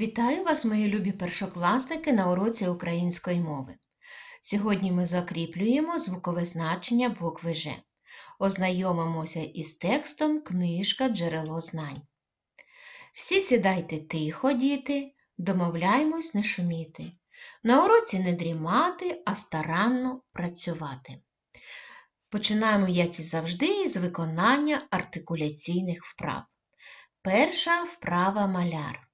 Вітаю вас, мої любі першокласники, на уроці української мови. Сьогодні ми закріплюємо звукове значення букви Ж. Ознайомимося із текстом Книжка Джерело знань. Всі сідайте тихо, діти, домовляємось не шуміти. На уроці не дрімати, а старанно працювати. Починаємо, як і завжди, з виконання артикуляційних вправ. Перша вправа маляр.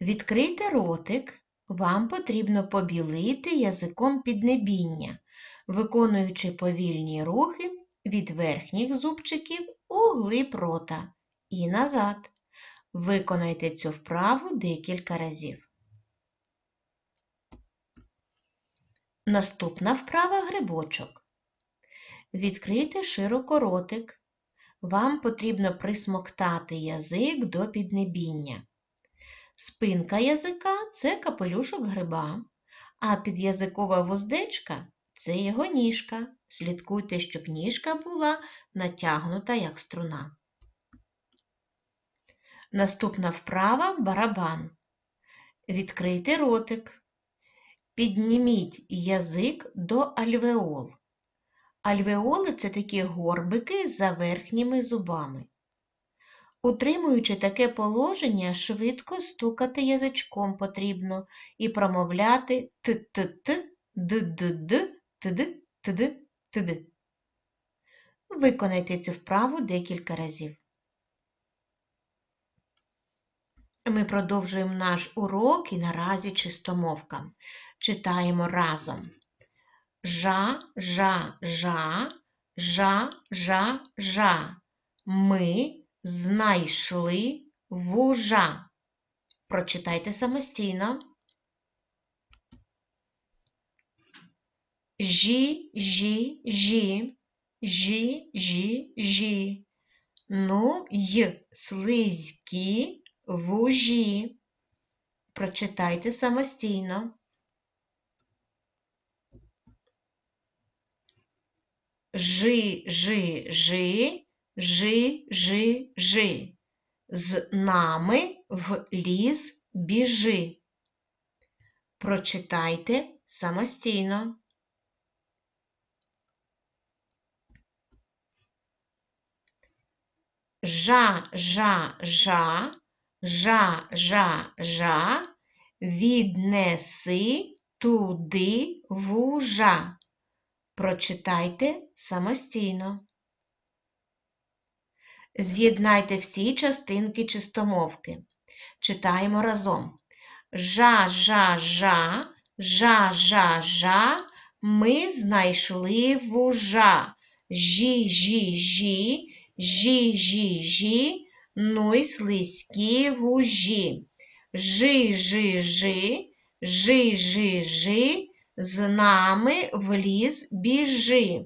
Відкрийте ротик, вам потрібно побілити язиком піднебіння, виконуючи повільні рухи від верхніх зубчиків у глиб рота і назад. Виконайте цю вправу декілька разів. Наступна вправа грибочок. Відкрийте широко ротик. Вам потрібно присмоктати язик до піднебіння. Спинка язика це капелюшок гриба, а підязикова вуздечка це його ніжка. Слідкуйте, щоб ніжка була натягнута як струна. Наступна вправа барабан. Відкрийте ротик. Підніміть язик до альвеол. Альвеоли це такі горбики за верхніми зубами. Утримуючи таке положення, швидко стукати язичком потрібно і промовляти т-т-т, д-д-д, тд, тд, тд. Виконайте цю вправу декілька разів. Ми продовжуємо наш урок і наразі чистомовка. Читаємо разом. Жа, жа, жа, жа, жа, жа. Ми знайшли вужа. Прочитайте самостійно. Жі, жі, жі, жі, жі, жі. Ну й слизькі вужі. Прочитайте самостійно. Жи, жи, жи, жи, жи, жи. З нами в ліс біжи. Прочитайте самостійно. Жа, жа, жа, жа, жа, жа, віднеси туди вужа. Прочитайте самостійно. З'єднайте всі частинки чистомовки. Читаємо разом. Жа, жа, жа, жа, жа, жа, ми знайшли вужа. Жі, жі, жі, жі, жі, жі, ну й слизькі вужі. Жи, жи, жи, жи, жи, жи, з нами в ліс біжи.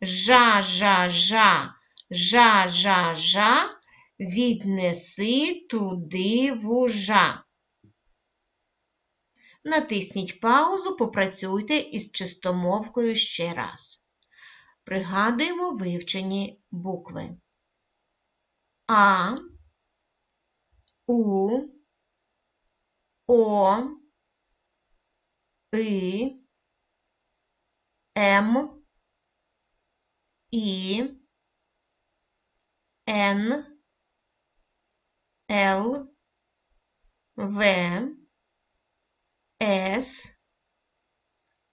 Жа, жа, жа, жа, віднеси туди вужа. Натисніть паузу, попрацюйте із чистомовкою ще раз. Пригадуємо вивчені букви. А, У, О, И, М, І, Н, Л, В, С,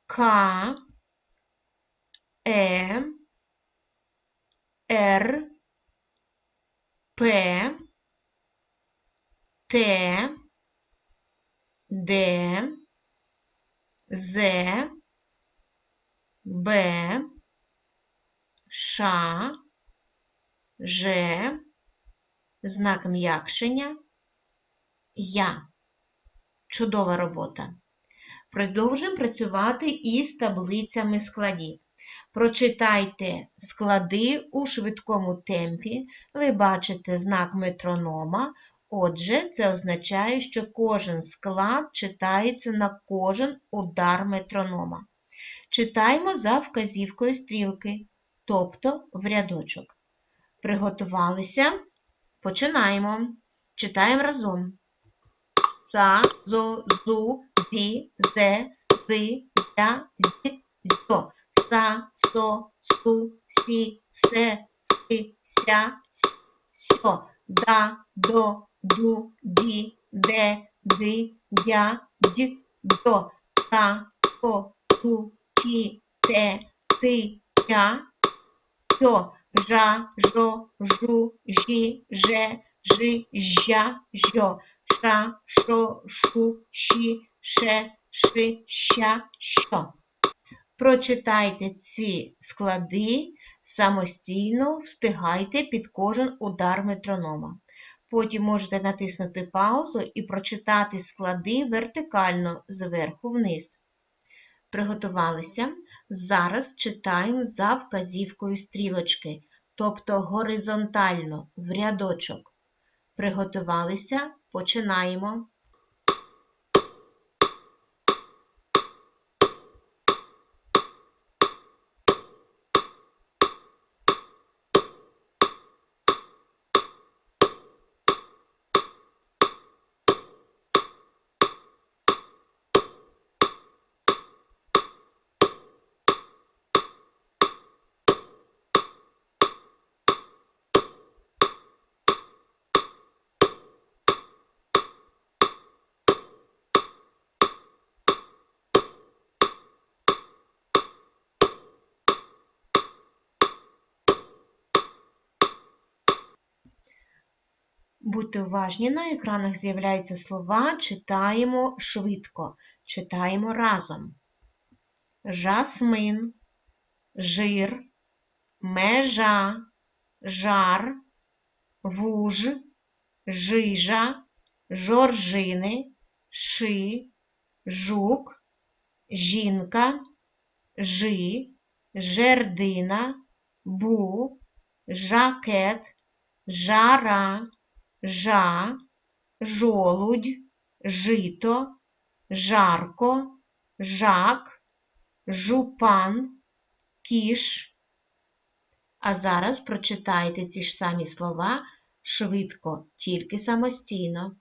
К, Е, Р, П, Т, Д, З, Б, Ш, Ж, знак м'якшення, Я. Чудова робота. Продовжуємо працювати із таблицями складів. Прочитайте склади у швидкому темпі. Ви бачите знак метронома. Отже, це означає, що кожен склад читається на кожен удар метронома. Читаємо за вказівкою стрілки, тобто в рядочок. Приготувалися? Починаємо. Читаємо разом. са, зо, зу, зі, зе, зи, зя, зі, зьо, са, со, су, сі, се, си, ся, с, сьо, да, до, ду, ді, де, ди, дя, дь, до, та, то, ту, ті, те, ти, тя, тьо, жа, жо, жу, жі, же, жи, жя, жьо, ша, шо, шу, ші, ше, ши, ща, що. Прочитайте ці склади самостійно, встигайте під кожен удар метронома. Потім можете натиснути паузу і прочитати склади вертикально зверху вниз. Приготувалися. Зараз читаємо за вказівкою стрілочки, тобто горизонтально в рядочок. Приготувалися, починаємо. Будьте уважні, на екранах з'являються слова, читаємо швидко, читаємо разом. Жасмин, жир, межа, жар, вуж, жижа, жоржини, ши, жук, жінка, жи, жердина, бу, жакет, жара жа, жолудь, жито, жарко, жак, жупан, кіш. А зараз прочитайте ці ж самі слова швидко, тільки самостійно.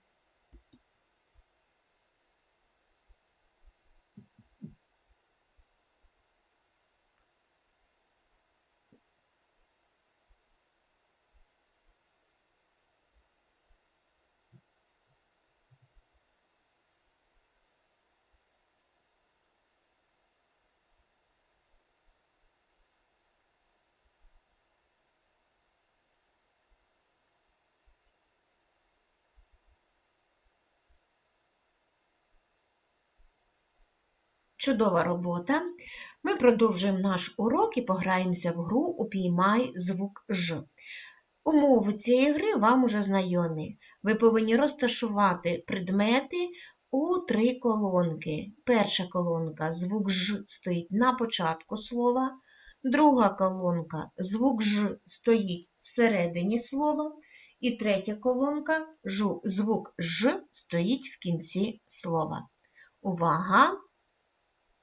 Чудова робота. Ми продовжуємо наш урок і пограємося в гру Упіймай звук Ж. Умови цієї гри вам уже знайомі. Ви повинні розташувати предмети у три колонки. Перша колонка звук Ж стоїть на початку слова, друга колонка звук Ж стоїть всередині слова, і третя колонка звук Ж стоїть в кінці слова. Увага!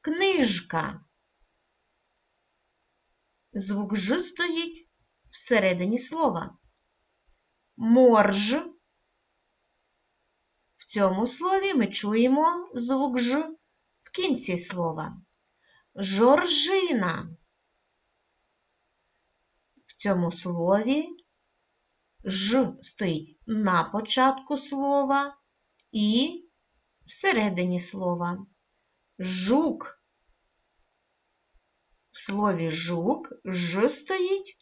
Книжка. Звук Ж стоїть всередині слова. Морж. В цьому слові ми чуємо звук Ж в кінці слова. Жоржина. В цьому слові Ж стоїть на початку слова і всередині слова. Жук. В слові жук ж стоїть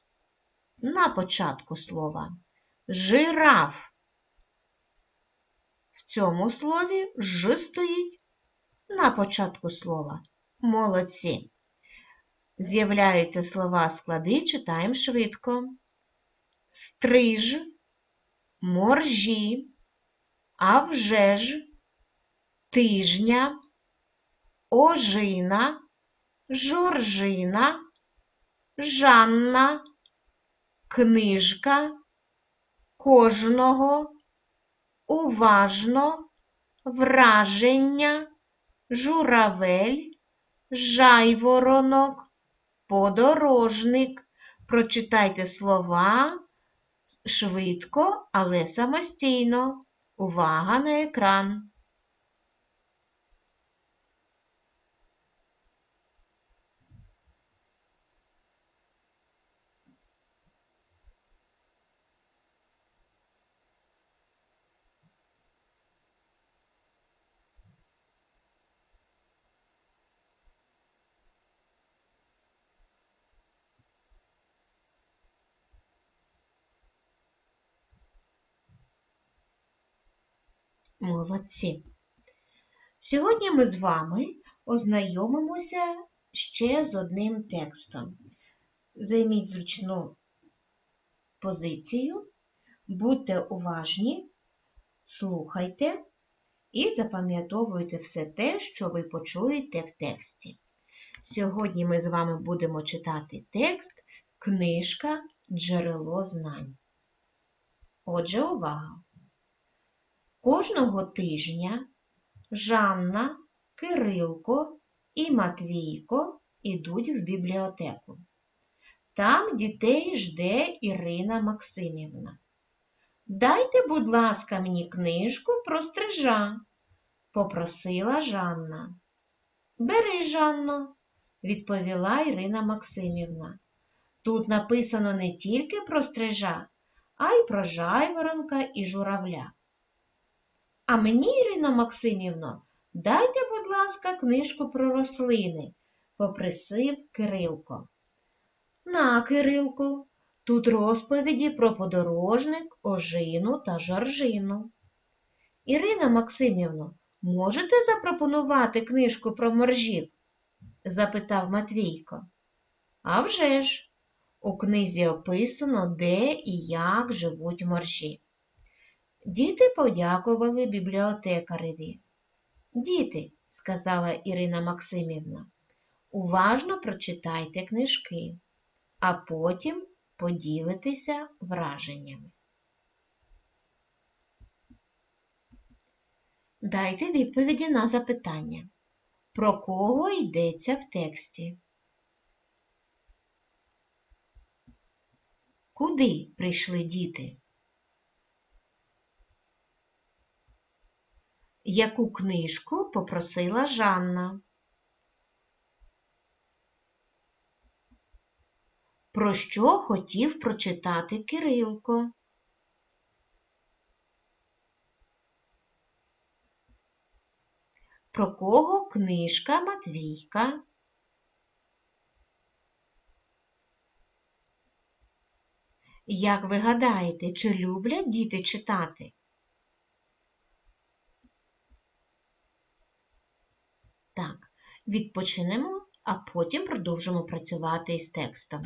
на початку слова. Жираф. В цьому слові ж стоїть на початку слова. Молодці. З'являються слова склади, читаємо швидко. Стриж, моржі, а вже ж, тижня, ожина. Жоржина, Жанна, книжка, кожного, уважно, враження, журавель, жайворонок, подорожник. Прочитайте слова швидко, але самостійно. Увага на екран. Молодці! Сьогодні ми з вами ознайомимося ще з одним текстом. Займіть зручну позицію, будьте уважні, слухайте і запам'ятовуйте все те, що ви почуєте в тексті. Сьогодні ми з вами будемо читати текст Книжка Джерело знань. Отже, увага! Кожного тижня Жанна, Кирилко і Матвійко ідуть в бібліотеку. Там дітей жде Ірина Максимівна. Дайте, будь ласка, мені книжку про стрижа, попросила Жанна. Бери, Жанно, відповіла Ірина Максимівна. Тут написано не тільки про стрижа, а й про жайворонка і журавля. А мені, Ірино Максимівно, дайте, будь ласка, книжку про рослини, попросив Кирилко. На, Кирилку, тут розповіді про подорожник, ожину та жоржину. Ірина Максимівно, можете запропонувати книжку про моржів? запитав Матвійко. «А вже ж, у книзі описано, де і як живуть моржі. Діти подякували бібліотекареві. Діти, сказала Ірина Максимівна, уважно прочитайте книжки, а потім поділитеся враженнями. Дайте відповіді на запитання. Про кого йдеться в тексті? Куди прийшли діти? Яку книжку попросила Жанна? Про що хотів прочитати Кирилко? Про кого книжка Матвійка? Як ви гадаєте, чи люблять діти читати? Так, відпочинемо, а потім продовжимо працювати із текстом.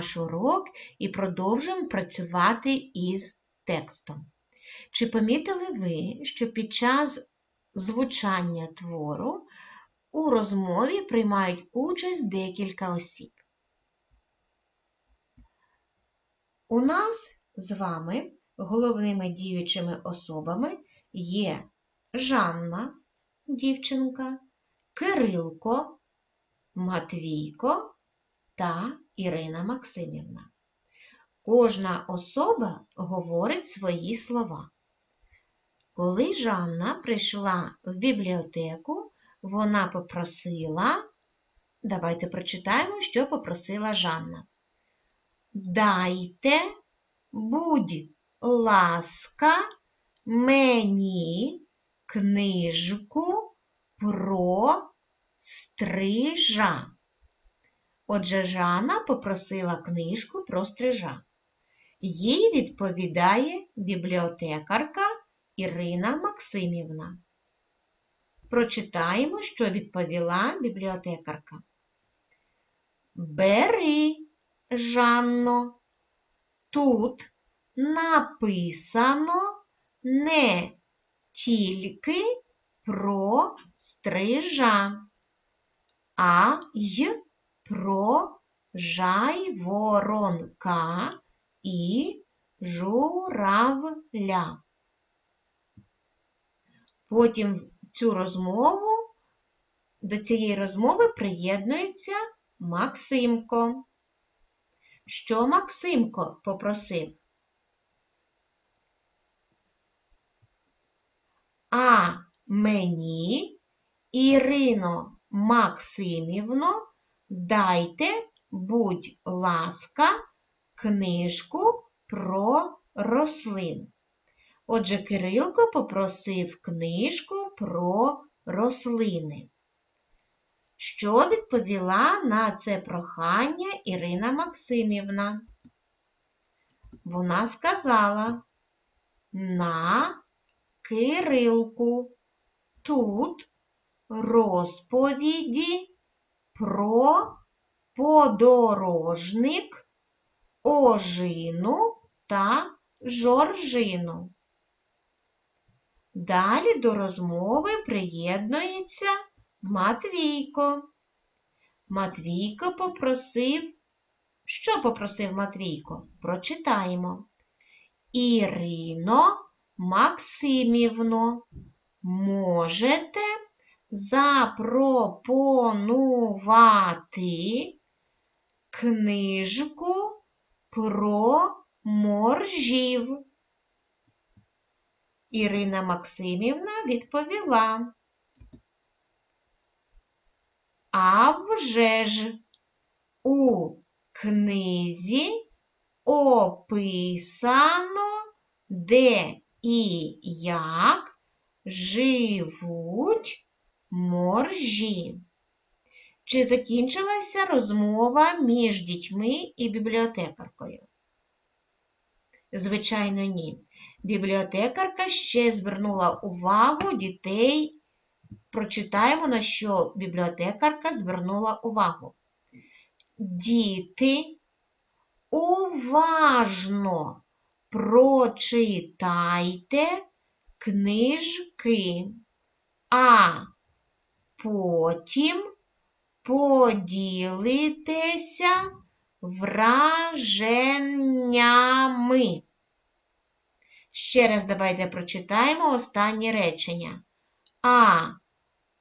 Наш урок і продовжуємо працювати із текстом. Чи помітили ви, що під час звучання твору у розмові приймають участь декілька осіб? У нас з вами головними діючими особами є Жанна, дівчинка, Кирилко, Матвійко та Ірина Максимівна. Кожна особа говорить свої слова. Коли Жанна прийшла в бібліотеку, вона попросила, давайте прочитаємо, що попросила Жанна. Дайте, будь ласка, мені книжку про стрижа. Отже, Жанна попросила книжку про стрижа. Їй відповідає бібліотекарка Ірина Максимівна. Прочитаємо, що відповіла бібліотекарка. Бери, Жанно, тут написано не тільки про стрижа, а й про жайворонка і журавля. Потім цю розмову, до цієї розмови приєднується Максимко. Що Максимко попросив? А мені, Ірино Максимівно, дайте, будь ласка, книжку про рослин. Отже, Кирилко попросив книжку про рослини. Що відповіла на це прохання Ірина Максимівна? Вона сказала на Кирилку. Тут розповіді про подорожник, ожину та жоржину. Далі до розмови приєднується Матвійко. Матвійко попросив, що попросив Матвійко? Прочитаємо. Ірино Максимівно, можете запропонувати книжку про моржів? Ірина Максимівна відповіла. А вже ж у книзі описано, де і як живуть моржі. Чи закінчилася розмова між дітьми і бібліотекаркою? Звичайно, ні. Бібліотекарка ще звернула увагу дітей. Прочитаємо, на що бібліотекарка звернула увагу. Діти уважно прочитайте книжки, а потім поділитеся враженнями. Ще раз давайте прочитаємо останнє речення. А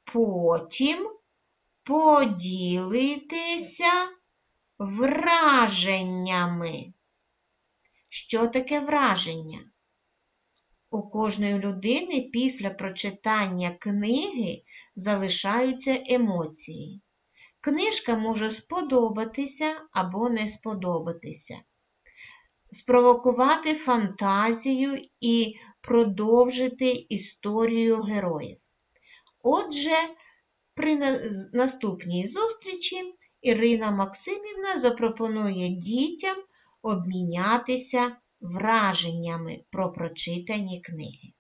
потім поділитеся враженнями. Що таке враження? У кожної людини після прочитання книги залишаються емоції. Книжка може сподобатися або не сподобатися, спровокувати фантазію і продовжити історію героїв. Отже, при наступній зустрічі Ірина Максимівна запропонує дітям обмінятися враженнями про прочитані книги.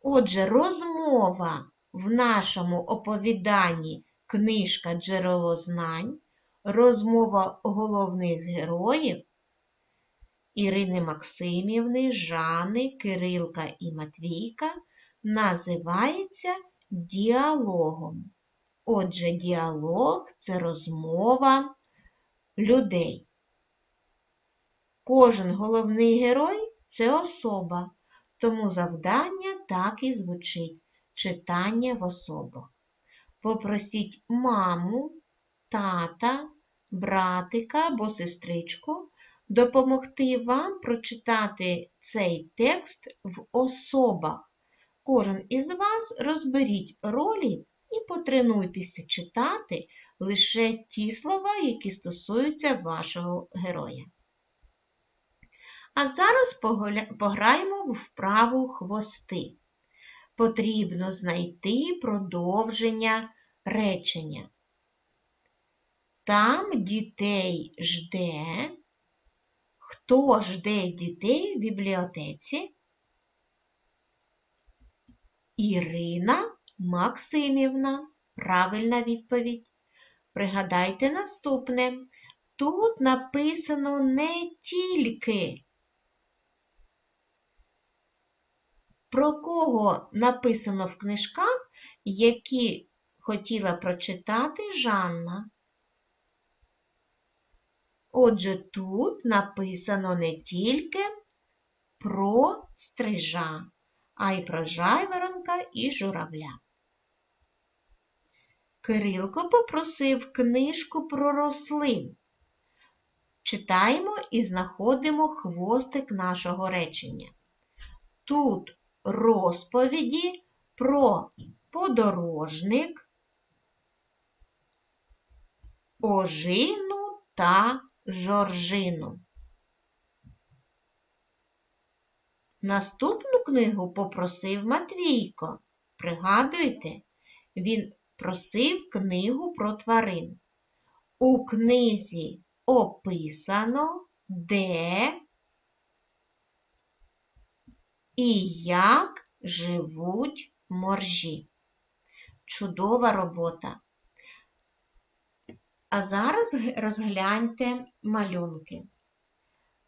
Отже, розмова в нашому оповіданні книжка джерело знань, розмова головних героїв Ірини Максимівни, Жани, Кирилка і Матвійка називається діалогом. Отже, діалог це розмова людей. Кожен головний герой це особа, тому завдання так і звучить читання в особах. Попросіть маму, тата, братика або сестричку допомогти вам прочитати цей текст в особах. Кожен із вас розберіть ролі і потренуйтеся читати лише ті слова, які стосуються вашого героя. А зараз пограємо в вправу хвости. потрібно знайти продовження речення. Там дітей жде. Хто жде дітей в бібліотеці? Ірина Максимівна. Правильна відповідь. Пригадайте наступне. Тут написано не тільки. Про кого написано в книжках, які хотіла прочитати Жанна. Отже, тут написано не тільки про стрижа, а й про жайворонка і журавля. Кирилко попросив книжку про рослин. Читаємо і знаходимо хвостик нашого речення. Тут розповіді про подорожник, ожину та жоржину. Наступну книгу попросив Матвійко. Пригадуйте, він просив книгу про тварин. У книзі описано, де і як живуть моржі. Чудова робота. А зараз розгляньте малюнки.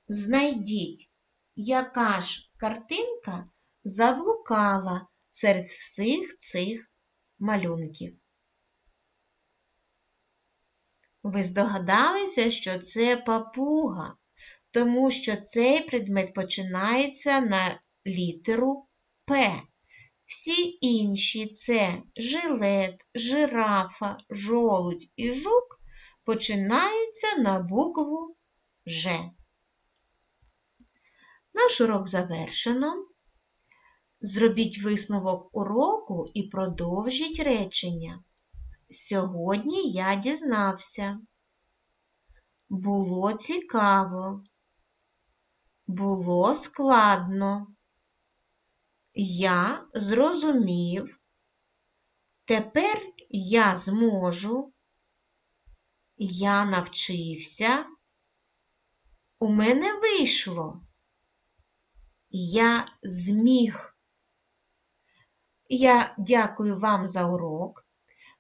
Знайдіть, яка ж картинка заблукала серед всіх цих малюнків. Ви здогадалися, що це папуга, тому що цей предмет починається на літеру П. Всі інші це жилет, жирафа, жолудь і жук починаються на букву Ж. Наш урок завершено. Зробіть висновок уроку і продовжіть речення. Сьогодні я дізнався. Було цікаво. Було складно. Я зрозумів. Тепер я зможу. Я навчився. У мене вийшло. Я зміг. Я дякую вам за урок.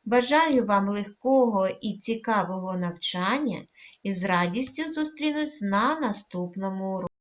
Бажаю вам легкого і цікавого навчання і з радістю зустрінусь на наступному уроці.